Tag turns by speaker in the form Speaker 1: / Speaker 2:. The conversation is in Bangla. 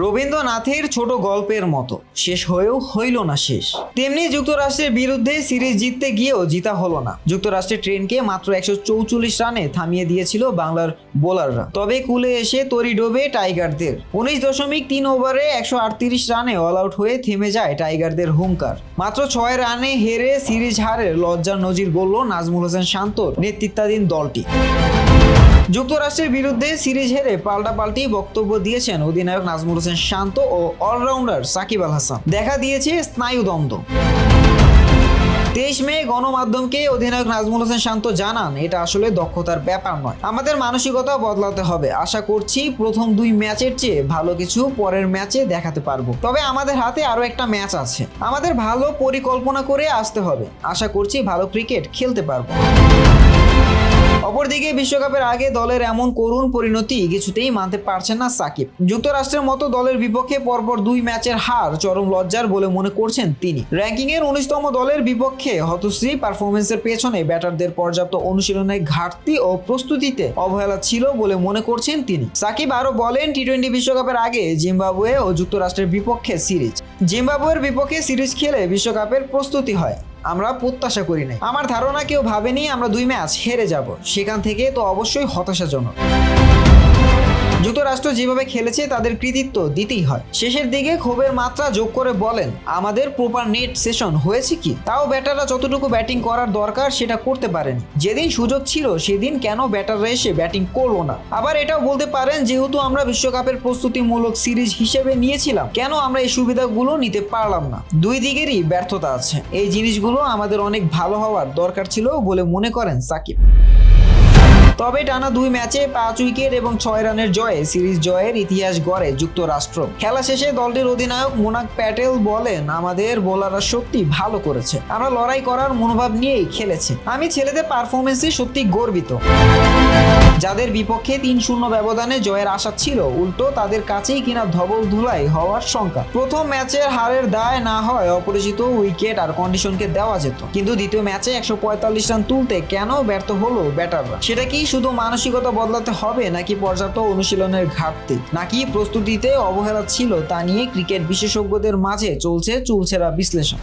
Speaker 1: রবীন্দ্রনাথের ছোট গল্পের মতো। শেষ হয়েও হইল না শেষ। তেমনি যুক্তরাষ্ট্রের বিরুদ্ধে সিরিজ জিততে গিয়েও জিতা হলো না। যুক্তরাষ্ট্রের ট্রেনকে মাত্র একশো চৌচল্লিশ রানে থামিয়ে দিয়েছিল বাংলার বোলাররা। তবে কুলে এসে তরি ডোবে টাইগারদের। উনিশ দশমিক তিন ওভারে একশো আটত্রিশ রানে অল আউট হয়ে থেমে যায় টাইগারদের হুঙ্কার। মাত্র ছয় রানে হেরে সিরিজ হারের লজ্জার নজির গড়ল নাজমুল হোসেন শান্তর নেতৃত্বাধীন দলটি। যুক্তরাষ্ট্রের বিরুদ্ধে সিরিজ হেরে পাল্টাপাল্টি বক্তব্য দিয়েছেন অধিনায়ক নাজমুল হোসেন শান্ত ও অলরাউন্ডার সাকিব আল হাসান। দেখা দিয়েছে স্নায়ুদ্বন্দ্ব তেইশ মে গণমাধ্যমকে অধিনায়ক নাজমুল হোসেন শান্ত জানান, এটা আসলে দক্ষতার ব্যাপার নয়। আমাদের মানসিকতা বদলাতে হবে। আশা করছি প্রথম দুই ম্যাচের চেয়ে ভালো কিছু পরের ম্যাচে দেখাতে পারব। তবে আমাদের হাতে আরও একটা ম্যাচ আছে। আমাদের ভালো পরিকল্পনা করে আসতে হবে। আশা করছি ভালো ক্রিকেট খেলতে পারব। অপরদিকে বিশ্বকাপের আগে দলের এমন করুণ পরিণতি কিছুতেই মানতে পারছেন না সাকিব। যুক্তরাষ্ট্রের মতো দলের বিপক্ষে পরপর দুই ম্যাচের হার চরম লজ্জার বলে মনে করছেন তিনি। র্যাঙ্কিং এর উনিশতম দলের বিপক্ষে হতশ্রী পারফরমেন্সের পেছনে ব্যাটারদের পর্যাপ্ত অনুশীলনের ঘাটতি ও প্রস্তুতিতে অবহেলা ছিল বলে মনে করছেন তিনি। সাকিব আরও বলেন টি টোয়েন্টি বিশ্বকাপের আগে জিম্বাবুয়ে ও যুক্তরাষ্ট্রের বিপক্ষে সিরিজ। জিম্বাবুয়ের বিপক্ষে সিরিজ খেলে বিশ্বকাপের প্রস্তুতি হয়। আমরা প্রত্যাশা করি নাই। আমার ধারণা কেউ ভাবেনি আমরা দুই ম্যাচ হেরে যাব। সেখান থেকে তো অবশ্যই হতাশাজনক। যুক্তরাষ্ট্র যেভাবে খেলেছে তাদের কৃতিত্ব দিতেই হয়। শেষের দিকে ক্ষোভের মাত্রা যোগ করে বলেন, আমাদের প্রপার নেট সেশন হয়েছে কি? তাও ব্যাটাররা যতটুকু ব্যাটিং করার দরকার সেটা করতে পারেন। যেদিন সুযোগ ছিল সেদিন কেন ব্যাটাররা এসে ব্যাটিং করল না? আবার এটাও বলতে পারেন, যেহেতু আমরা বিশ্বকাপের প্রস্তুতিমূলক সিরিজ হিসেবে নিয়েছিলাম, কেন আমরা এই সুবিধাগুলো নিতে পারলাম না? দুই দিকেরই ব্যর্থতা আছে। এই জিনিসগুলো আমাদের অনেক ভালো হওয়ার দরকার ছিল বলে মনে করেন সাকিব। তবে টানা দুই ম্যাচে পাঁচ উইকেট এবং ছয় রানের জয়ে সিরিজ জয়ের ইতিহাস গড়ে যুক্তরাষ্ট্র। খেলা শেষে দলটির অধিনায়ক মোনাক প্যাটেল বলেন, আমাদের বোলাররা সত্যি ভালো করেছে। আমরা লড়াই করার মনোভাব নিয়েই খেলেছি। আমি ছেলেদের পারফরমেন্সে সত্যি গর্বিত। যাদের বিপক্ষে তিন শূন্য ব্যবধানে জয়ের আশা ছিল, উল্টো তাদের কাছেই কিনা ধবল ধুলাই হওয়ার শঙ্কা। প্রথম ম্যাচের হারের দায় না হয় অপরিচিত উইকেট আর কন্ডিশনকে দেওয়া যেত। কিন্তু দ্বিতীয় ম্যাচে একশো পঁয়তাল্লিশ রান তুলতে কেন ব্যর্থ হলো ব্যাটাররা? সেটা কি শুধু মানসিকতা বদলাতে হবে নাকি পর্যাপ্ত অনুশীলনের ঘাটতি? নাকি প্রস্তুতিতে অবহেলা ছিল তা নিয়ে ক্রিকেট বিশেষজ্ঞদের মাঝে চলছে চুলছেরা বিশ্লেষণ?